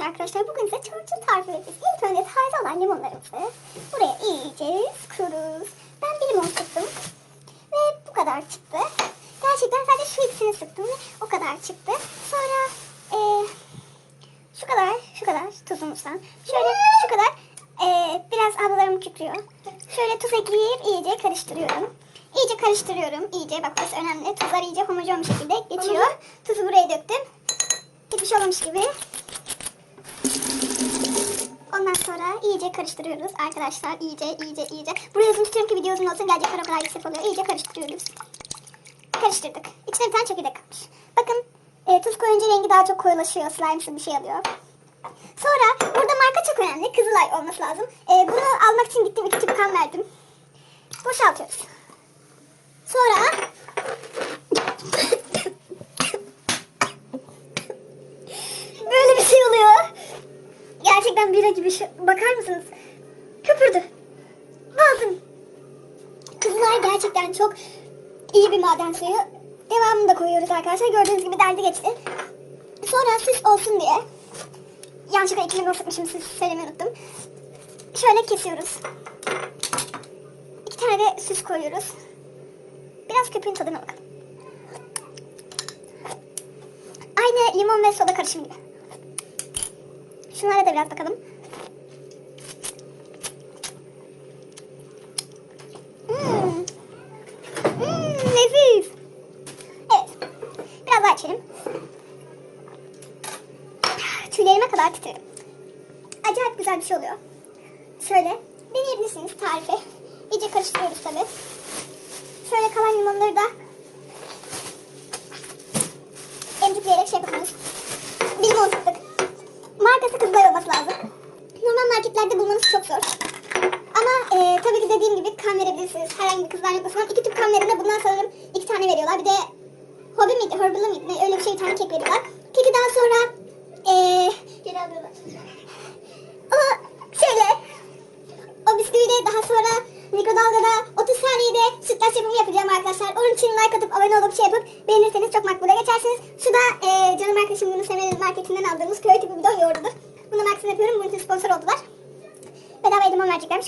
Evet arkadaşlar bugün size çorçur tarifi vereceğiz. İlk önce taze olan limonlarımızı buraya iyice sıkıyoruz. Ben bir limon sıktım ve bu kadar çıktı. Gerçekten sadece şu ikisini sıktım ve o kadar çıktı. Sonra eee, şu kadar, şu kadar tuzumuzdan. Şöyle şu kadar eee, biraz ablalarım kükrüyor. Şöyle tuz ekleyip iyice karıştırıyorum. İyice karıştırıyorum. İyice bak burası önemli. Tuzlar iyice homojen bir şekilde geçiyor. Tuzu buraya döktüm. Şey olmamış gibi. Ondan sonra iyice karıştırıyoruz arkadaşlar. İyice, iyice, iyice. Buraya yazın tutuyorum ki video uzun olsun gelecek o kadar yüksek oluyor. İyice karıştırıyoruz. Karıştırdık. İçine bir tane çekirdek kalmış. Bakın e, tuz koyunca rengi daha çok koyulaşıyor. Slime'sı bir şey alıyor. Sonra burada marka çok önemli. Kızılay olması lazım. E, bunu almak için gittim iki tüp kan verdim. Boşaltıyoruz. Sonra böyle bir şey oluyor. Gerçekten bira gibi şey. Bakar mısınız? Köpürdü. Boğazım. Kızılay gerçekten çok iyi bir maden suyu. Devamını da koyuyoruz arkadaşlar. Gördüğünüz gibi derdi geçti. Sonra süs olsun diye. Yanlışlıkla iki limon sıkmışım siz söylemeyi unuttum. Şöyle kesiyoruz. İki tane de süs koyuyoruz. Biraz köpüğün tadına bakalım. Aynı limon ve soda karışımı gibi. Şunlara da biraz bakalım. Hmm. Hmm, nefis. Evet. Biraz daha içelim. Tüylerime kadar titredim. Acayip güzel bir şey oluyor. Şöyle deneyebilirsiniz tarifi. İyice karıştırıyoruz tabi. Şöyle kalan limonları da emcikleyerek şey yapıyoruz. Bir limon sıktık. Markası kızlar olması lazım. Normal marketlerde bulmanız çok zor. Ama e, tabii ki dediğim gibi kan verebilirsiniz. Herhangi bir kızlar. Falan iki tüp kan verin de bundan sanırım iki tane veriyorlar. Bir de hobi miydi, herbal mıydı? Ne, öyle bir şey bir tane kek veriyorlar. Keki daha sonra e, geri alıyorlar. O şöyle o bisküviyi de daha sonra mikrodalgada 30 saniyede sütlaç yapımı yapacağım arkadaşlar. Onun için like atıp abone olup şey yapıp beğenirseniz çok makbule geçersiniz. Şu da e, canım arkadaşım Yunus Emre'nin marketinden aldığımız köy tipi bidon yoğurdudur. Bunu markasını yapıyorum. Bunun için sponsor oldular. pedaba de uma magicam